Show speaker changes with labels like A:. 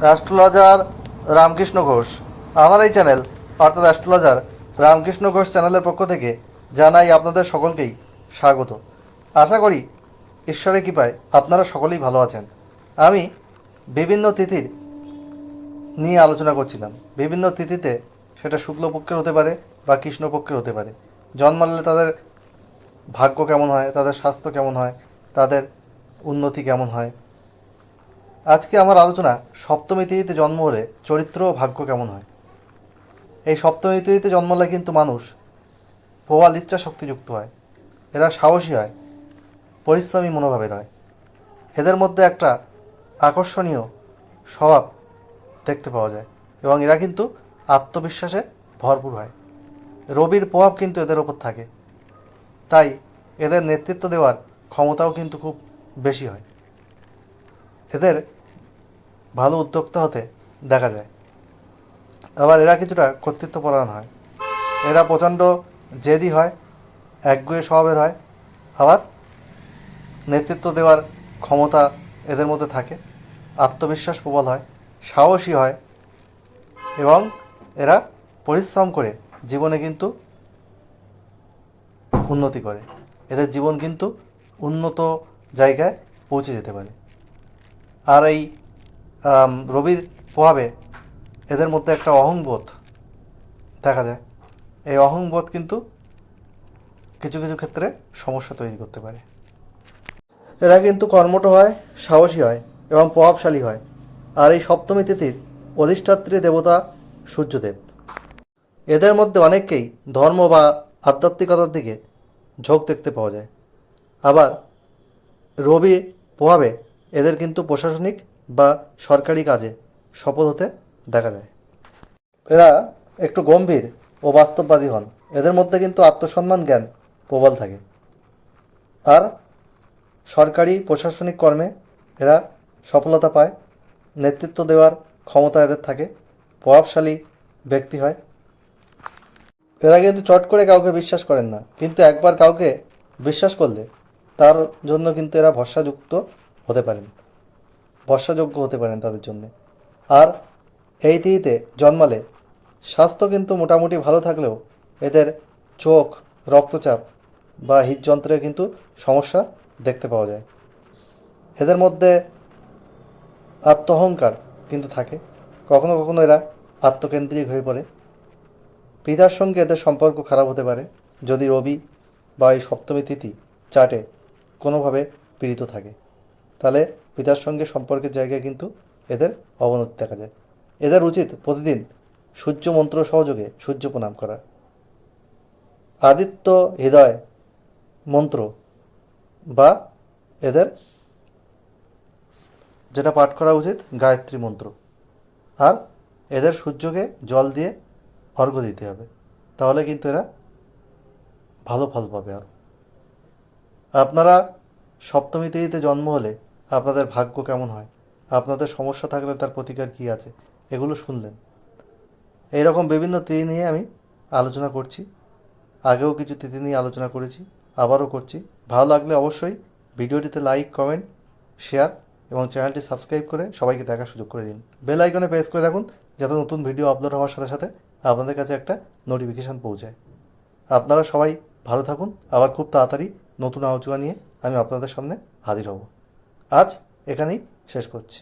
A: Astrologer Ramakrishna Ghosh. আমার এই channel, অর্থাৎ অ্যাস্ট্রোলজার রামকৃষ্ণ ঘোষ চ্যানেলের পক্ষ থেকে জানাই আপনাদের সকলকেই স্বাগত। আশা করি ঈশ্বরের কৃপায় আপনারা সকলেই ভালো আছেন। আমি বিভিন্ন তিথির নিয়ে আলোচনা করছিলাম। বিভিন্ন তিথিতে সেটা শুক্লপক্ষের হতে পারে বা কৃষ্ণপক্ষের হতে পারে। জন্মালে তাদের ভাগ্য কেমন হয়, তাদের স্বাস্থ্য কেমন হয়, তাদের উন্নতি কেমন হয় আজকে আমার আলোচনা সপ্তমী তিথিতে জন্ম হলে চরিত্র ও ভাগ্য কেমন হয়? এই সপ্তমী তিথিতে জন্ম হলে কিন্তু মানুষ প্রবাল ইচ্ছা শক্তিযুক্ত হয়। এরা সাহসী হয়, পরিশ্রমী মনোভাবের হয়। এদের মধ্যে একটা আকর্ষণীয় স্বভাব দেখতে পাওয়া যায় এবং এরা কিন্তু আত্মবিশ্বাসে ভরপুর হয়। রবির প্রভাব কিন্তু এদের ওপর থাকে। তাই এদের নেতৃত্ব দেওয়ার ক্ষমতাও কিন্তু খুব বেশি হয়। এদের ভালো উদ্যোক্তা হতে দেখা যায়। আবার এরা কিছুটা কর্তৃত্বপরায়ণ হয়। এরা প্রচণ্ড জেদি হয়, একগুয়ে স্বভাবের হয়, আবার নেতৃত্ব দেওয়ার ক্ষমতা এদের মধ্যে থাকে, আত্মবিশ্বাস প্রবল হয়, সাহসী হয় এবং এরা পরিশ্রম করে জীবনে কিন্তু উন্নতি করে। এদের জীবন কিন্তু উন্নত জায়গায় পৌঁছে যেতে পারে। আর এই রবির প্রভাবে এদের মধ্যে একটা অহংবোধ দেখা যায়। এই অহংবোধ কিন্তু কিছু কিছু ক্ষেত্রে সমস্যা তৈরি করতে পারে। এরা কিন্তু কর্মঠ হয়, সাহসী হয় এবং প্রভাবশালী হয়। আর এই সপ্তমী তিথির অধিষ্ঠাত্রী দেবতা সূর্যদেব। এদের মধ্যে অনেককেই ধর্ম বা আধ্যাত্মিকতার দিকে ঝোঁক দেখতে পাওয়া যায়। আবার রবি প্রভাবে এদের কিন্তু প্রশাসনিক বা সরকারি কাজে সফল হতে দেখা যায়। এরা একটু গম্ভীর ও বাস্তববাদী হন। এদের মধ্যে কিন্তু আত্মসম্মান জ্ঞান প্রবল থাকে। আর সরকারি প্রশাসনিক কর্মে এরা সফলতা পায়, নেতৃত্ব দেওয়ার ক্ষমতা এদের থাকে, প্রভাবশালী ব্যক্তি হয়। এরা কিন্তু চট করে কাউকে বিশ্বাস করেন না, কিন্তু একবার কাউকে বিশ্বাস করলে তার জন্য কিন্তু এরা ভরসাযুক্ত হতে পারেন। ভরসাযোগ্য হতে পারেন তাদের জন্য। আর এই তিথিতে জন্মালে স্বাস্থ্য কিন্তু মোটামুটি ভালো থাকলেও এদের চোখ, রক্তচাপ বা হৃদযন্ত্রের কিন্তু সমস্যা দেখতে পাওয়া যায়। এদের মধ্যে আত্মহংকার কিন্তু থাকে। কখনো কখনো এরা আত্মকেন্দ্রিক হয়ে পড়ে। পিতার সঙ্গে এদের সম্পর্ক খারাপ হতে পারে। যদি রবি বা এই সপ্তমী তিথি চাটে, কোনোভাবে পীড়িত থাকে। তাহলে পিতার সঙ্গে সম্পর্কের জায়গায় কিন্তু এদের অবনতি দেখা যায়। এদের উচিত প্রতিদিন সূর্য মন্ত্র সহযোগে সূর্য প্রণাম করা। আদিত্য হৃদয় মন্ত্র বা এদের যেটা পাঠ করা উচিত, গায়ত্রী মন্ত্র। আর এদের সূর্যকে জল দিয়ে অর্ঘ্য দিতে হবে। তাহলে কিন্তু এরা ভালো ফল পাবে আর। আপনারা সপ্তমী তিথিতে জন্ম হলে আপনাদের ভাগ্য কেমন হয়? আপনাদের সমস্যা থাকলে তার প্রতিকার কী আছে? এগুলো শুনলেন। এইরকম বিভিন্ন তিথি নিয়ে আমি আলোচনা করছি। আগেও কিছু তিথি নিয়ে আলোচনা করেছি, আবারও করছি। ভালো লাগলে অবশ্যই ভিডিওটিতে লাইক কমেন্ট শেয়ার এবং চ্যানেলটি সাবস্ক্রাইব করে সবাইকে দেখার সুযোগ করে দিন। বেল আইকনে প্রেস করে রাখুন, যাতে নতুন ভিডিও আপলোড হওয়ার সাথে সাথে আপনাদের কাছে একটা নোটিফিকেশান পৌঁছায়। আপনারা সবাই ভালো থাকুন। আবার খুব তাড়াতাড়ি নতুন আলোচনা নিয়ে আমি আপনাদের সামনে হাজির হব। আজ এখানেই শেষ করছি।